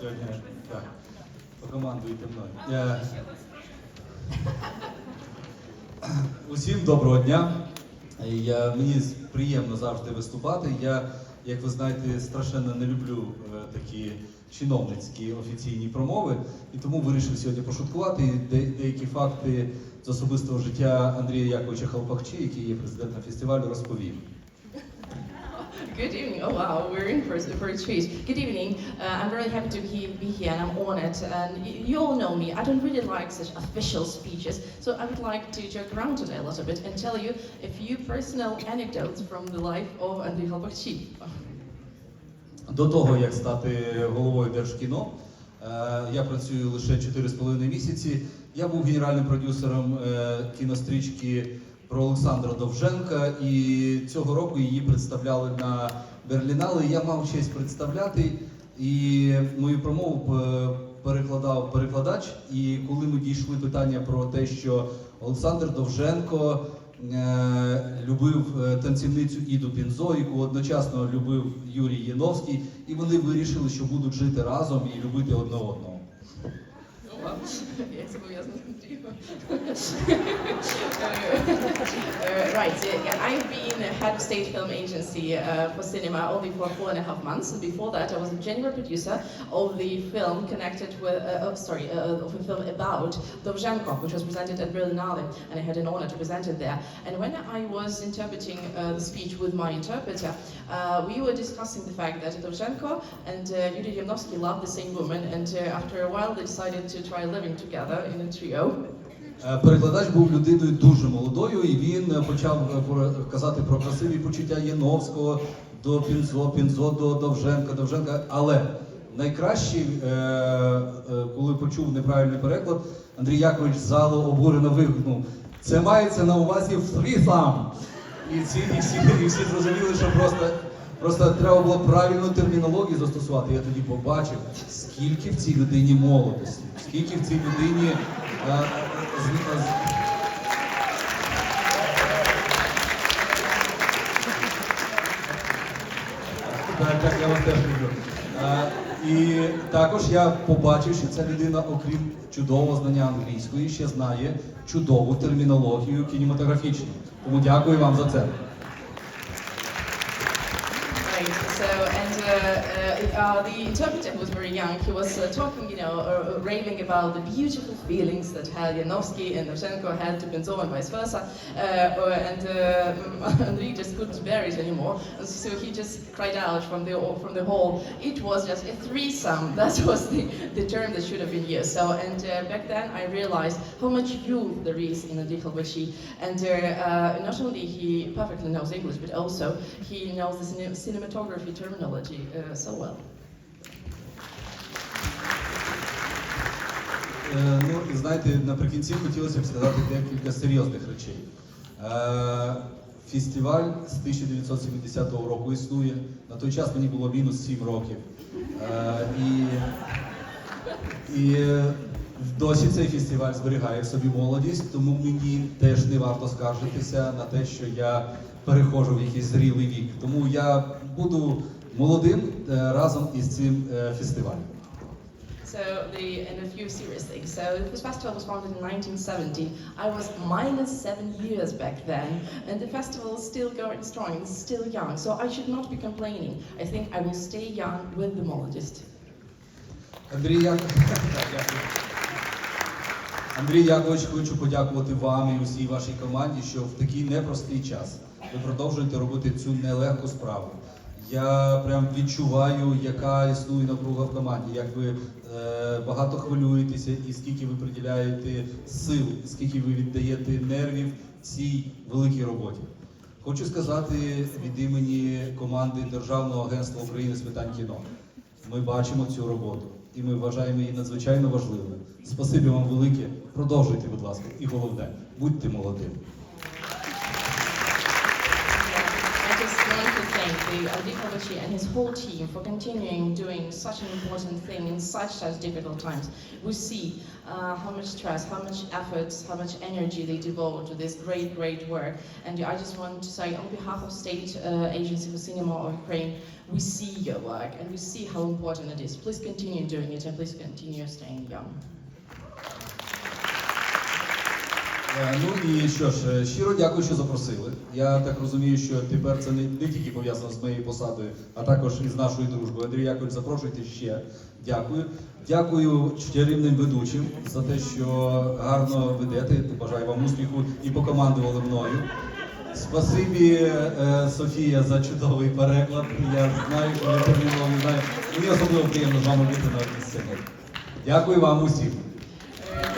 Сьогодні так. Покомандуйте мною. Е, Усім доброго дня. Я, мені приємно завжди виступати. Я, як ви знаєте, страшенно не люблю е, такі чиновницькі офіційні промови, і тому вирішив сьогодні пошуткувати де, деякі факти з особистого життя Андрія Яковича Халпахчі, який є президентом фестивалю, розповів. Good evening. Oh wow, we're in for, a, for a treat. Good evening. Uh, I'm very happy to be, be here and I'm honored. And y- you all know me. I don't really like such official speeches, so I would like to joke around today a little bit and tell you a few personal anecdotes from the life of Andriy Halbachchi. До того, як стати головою Держкіно, е, я працюю лише 4,5 місяці. Я був генеральним продюсером е, кінострічки про Олександра Довженка, і цього року її представляли на Берлінали. Я мав честь представляти, і мою промову перекладав перекладач. І коли ми дійшли питання про те, що Олександр Довженко е, любив е, танцівницю Іду Пінзо, яку одночасно любив Юрій Яновський, і вони вирішили, що будуть жити разом і любити одне одного. Oh, wow. Я зобов'язана смотрю. Uh, right, uh, I've been head of state film agency uh, for cinema only for four and a half months. And before that, I was a general producer of the film connected with, uh, oh, sorry, uh, of a film about Dovzhenko, which was presented at Berlinale, and I had an honor to present it there. And when I was interpreting uh, the speech with my interpreter, uh, we were discussing the fact that Dovzhenko and uh, Yuri Yanovsky loved the same woman, and uh, after a while, they decided to try living together in. Е, Перекладач був людиною дуже молодою, і він е, почав е, казати про красиві почуття Яновського до Пінзо, Пінзо до Довженка, Довженка. Але найкраще, коли почув неправильний переклад, Андрій Якович залу обурено вигукнув: це мається на увазі фрісам. І всі, і всі, і всі зрозуміли, що просто. Просто треба було правильну термінологію застосувати. Я тоді побачив, скільки в цій людині молодості, скільки в цій людині е, з- з- Так, так, я вас теж люблю. І також я побачив, що ця людина, окрім чудового знання англійської, ще знає чудову термінологію кінематографічну. Тому дякую вам за це. So, and uh, uh, uh, the interpreter was very young, he was uh, talking, you know, uh, uh, raving about the beautiful feelings that Yanovsky and Dovzhenko had to Benzo and vice versa. And Andriy just couldn't bear it anymore, so he just cried out from the from the hall. It was just a threesome. That was the, the term that should have been used. So, and back then I realized how much youth there is in Andriy Khalbachi. And not only he perfectly knows English, but also he knows the cine- cinematography terminology uh, so well. Е, Ну, знаєте, наприкінці хотілося б сказати декілька серйозних речей. Е, Фестиваль з 1970 року існує. На той час мені було мінус 7 років. Е, І, і досі цей фестиваль зберігає в собі молодість, тому мені теж не варто скаржитися на те, що я переходжу в якийсь зрілий вік. Тому я буду молодим е, разом із цим е, фестивалем. So the and a few serious things. So this festival was founded in 1970. I was minus seven years back then, and the festival is still going strong. It's still young, so I should not be complaining. I think I will stay young with the molodist. Андрій Андрій Якович, хочу подякувати вам і усій вашій команді, що в такий непростий час ви продовжуєте робити цю нелегку справу. Я прям відчуваю, яка існує напруга в команді, як ви е, багато хвилюєтеся і скільки ви приділяєте сил, скільки ви віддаєте нервів цій великій роботі. Хочу сказати від імені команди Державного агентства України з питань кіно. Ми бачимо цю роботу і ми вважаємо її надзвичайно важливою. Спасибі вам велике. Продовжуйте, будь ласка, і головне, будьте молодими. Adi and his whole team for continuing doing such an important thing in such such difficult times. We see uh, how much stress, how much efforts, how much energy they devote to this great, great work. And I just want to say, on behalf of State uh, Agency for Cinema of Ukraine, we see your work and we see how important it is. Please continue doing it and please continue staying young. Е, Ну і що ж, е, щиро дякую, що запросили. Я так розумію, що тепер це не, не тільки пов'язано з моєю посадою, а також із нашою дружбою. Андрій Яковлевич, запрошуйте ще. Дякую. Дякую чарівним ведучим за те, що гарно ведете. Бажаю вам успіху і покомандували мною. Спасибі, е, Софія, за чудовий переклад. Я знаю, що ви терміново знаю. Мені особливо приємно з вами бути на одній сцені. Дякую вам усім.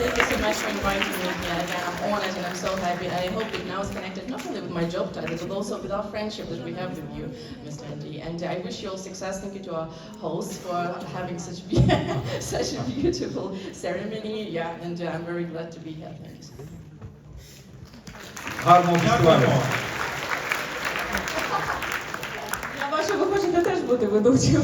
Uh, Thank you so much for inviting me here. Again, I'm honored and I'm so happy. I hope it now is connected not only with my job title, but also with our friendship that we have with you, Mr. Andy. And I wish you all success. Thank you to our hosts for having such be- such a beautiful ceremony. Yeah, and uh, I'm very glad to be here. Thank you. so much. Гарного фестивалю. Дякуємо. Я бачу, ви хочете теж бути ведучим.